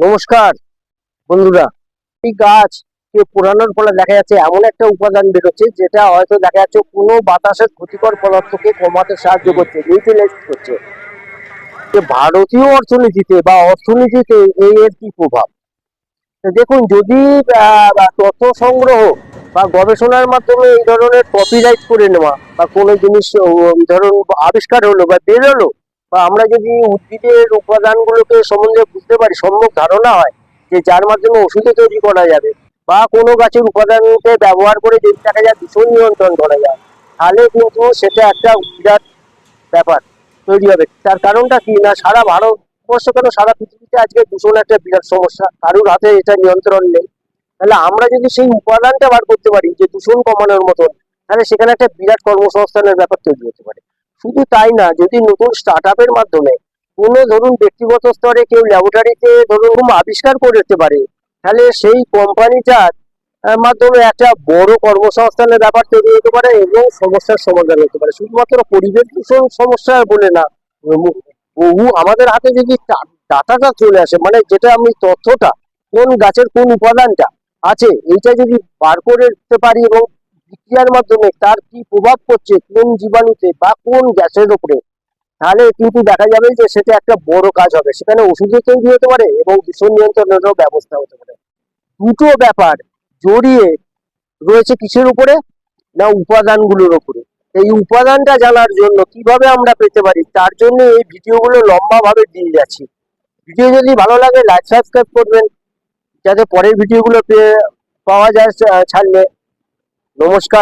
নমস্কার, বন্ধুরা। এই গাছ কে পোড়ানোর ফলে দেখা যাচ্ছে এমন একটা উপাদান বেরোচ্ছে, যেটা হয়তো দেখা যাচ্ছে কোনো বাতাসের ক্ষতিকর পদার্থকে কমাতে সাহায্য করছে নিউট্রিলাইজ করছে। যে ভারতীয় অর্থনীতিতে বা অর্থনীতিতে এই এর কি প্রভাব? দেখুন, যদি তথ্য সংগ্রহ বা গবেষণার মাধ্যমে এই ধরনের কপিরাইট করে নেওয়া বা কোনো জিনিস ধরুন আবিষ্কার হলো বা বেরোলো বা আমরা যদি উদ্ভিদের উপাদানগুলোকে সম্বন্ধে বুঝতে পারি, সম্যক ধারণা হয় যে যার মাধ্যমে ওষুধে তৈরি করা যাবে বা কোনো গাছের উপাদানকে ব্যবহার করে যদি দেখা যায় দূষণ নিয়ন্ত্রণ করা যায়, তাহলে কিন্তু সেটা একটা বিরাট ব্যাপার তৈরি হবে। তার কারণটা কি না, সারা ভারতবর্ষ কেন সারা পৃথিবীতে আজকে দূষণ একটা বিরাট সমস্যা? কারুর হাতে এটা নিয়ন্ত্রণ নেই। তাহলে আমরা যদি সেই উপাদানটা বার করতে পারি যে দূষণ কমানোর মতন, তাহলে সেখানে একটা বিরাট কর্মসংস্থানের ব্যাপার তৈরি হতে পারে। শুধু তাই না, যদি নতুন স্টার্ট মাধ্যমে কোনো ধরুন ব্যক্তিগত স্তরে কেউ ল্যাবরেটরিতে ধরুন আবিষ্কার করতে পারে, তাহলে সেই কোম্পানিটার মাধ্যমে একটা বড় কর্মসংস্থানের ব্যাপার তৈরি হতে পারে এবং সমস্যার সমাধান হতে পারে। শুধুমাত্র পরিবেশ দূষণ সমস্যা বলে না বহু আমাদের হাতে যদি ডাটাটা চলে আসে মানে যেটা আমি তথ্যটা, কোন গাছের কোন উপাদানটা আছে, এইটা যদি বার করে দিতে পারি এবং বিক্রিয়ার মাধ্যমে তার কি প্রভাব পড়ছে কোন জীবাণুতে বা কোন গ্যাসের উপরে? তাহলে কিন্তু দেখা যাবে যে সেটা একটা বড় কাজ হবে। সেখানে ওষুধও তৈরি হতে পারে এবং দূষণ নিয়ন্ত্রণেরও ব্যবস্থা হতে পারে। দুটো ব্যাপার জড়িয়ে রয়েছে কিসের উপরে না উপাদানগুলোর উপরে? এই উপাদানটা জানার জন্য কীভাবে আমরা পেতে পারি? তার জন্য এই ভিডিওগুলো লম্বা ভাবে দিয়ে যাচ্ছি। ভিডিও যদি ভালো লাগে লাইক সাবস্ক্রাইব করবেন। যাতে পরের ভিডিওগুলো পেয়ে পাওয়া যায় ছাড়লে। নমস্কার।